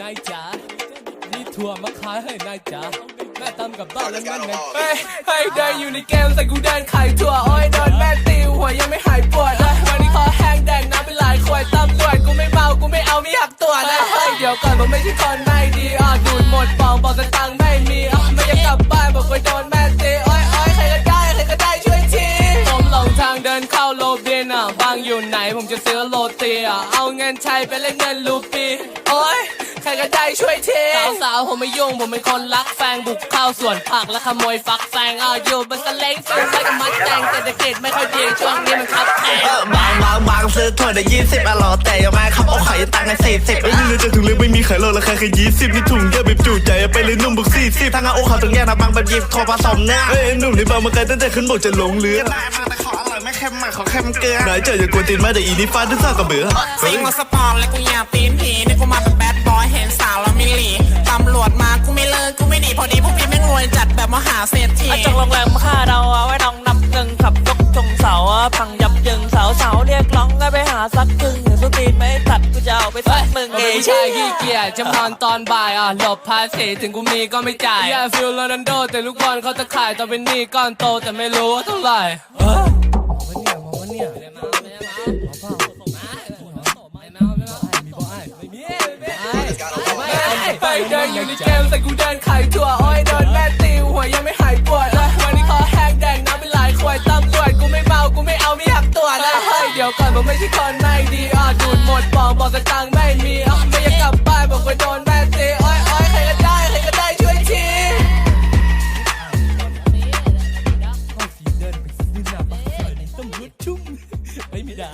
นายจ๋านี่ถั่วมาขายให้นายจ๋าแม่ตำกับบ้านแล้วนั่นไงเฮ้ยเฮ้ยเดินอยู่ในเกมใส่กูเดินขายถั่วโอ้ยโดนแม่ตีหัวยังไม่หายปวดเลยวันนี้คอแห้งแดงน้ำเป็นหลายขวดตำรวจกูไม่เมากูไม่เอาไม่อยากตัวจนะเฮ้ยเดี๋ยวก่อนผมไม่ใช่คนไม่ดีอะดูดหมดปองบอกสตังค์ไม่มีอะไม่อยากกลับบ้านบอกว่าโดนแม่ตีโอ้ยโอ้ยใครก็ได้ใครก็ได้ช่วยทีผมหลงทางเดินเข้าโลเบียนอะบางอยู่ไหนผมจะซื้อโรตีอะเอาเงินใช้ไปเล่นเงินลูปีโอ้ย ใครก็ได้ช่วยทีสาวๆผมไม่ยุ่งผมเป็นคนรักแฟงบุกเข้าสวนผักและขโมยฟักแฟงอะอยู่บนสเล้งฟิลไปกับมัดแตงเศรษฐกิจไม่ค่อยดีช่วงนี้มันคับแคบบางบางบางซื้อถั่วได้ยี่สิบอร่อยแต่ยังไม่ขับเอาไข่ตังค์ให้สี่สิบไม่รู้จะถุงเล็กไม่มีขายโลราคาแค่ยี่สิบนี่ถุงเยอะแบบจุใจไปเลยนุ่มบุกสี่สิบทางเอาเขาต้องแยกนะบางแบบหยิบโทรผสมเนี่ยเอ้ยหนุ่มในบางมาไกลตั้งแต่ขึ้นบกจะหลงเรือได้มาแต่ขออร่อยไม่เค็มมากขอเค็มเกลือนายเจ้าอย่ากวนตีนมาแต่อีนี่ฟาดด้วยซ่ากระเบือซิงมาสปอ มหาเศรษฐีอาจากโรงแรมมาฆ่าเราเอาไว้น้องนับเงินขับยกชงเสาพังยับยึงสาวสาวๆเรียกร้องก็ไปหาสักครึ่งสุตีนไม่ตัดกูจะเอาไปสักมึงเอเอองไม่ใช่ขี้เกียจจะนอนตอนบ่ายอะหลบภาษีถึงกูมีก็ไม่จ่ายอย่าฟิลโรนัลโดแต่ลูกบอลเขาจะขายตอนเป็นหนี้ก้อนโตแต่ไม่รู้ว่าเท่าไหร่ ไม่เดินอยู่ในเกมใส่กูเดินขายถั่วอ้อยเดินแม่ตีหัวยังไม่หายปวดเลยวันนี้คอแห้งแดงน้ำเป็นหลายขวดตำรวจกูไม่เมากูไม่เอาไม่อยากตัวจเลยเฮ้ยเดี๋ยวก่อนผมไม่ใช่คนไม่ดีอะดูดหมดบอกบอกสตางค์ไม่มีอะไม่อยากกลับบ้านบอกไปโดนแม่ตีอ้อยอ้อยใครก็ได้ใครก็ได้ช่วยทีต้องเดินไปซื้อน้ำมาใส่ในสมุดชุ่มไม่มีด่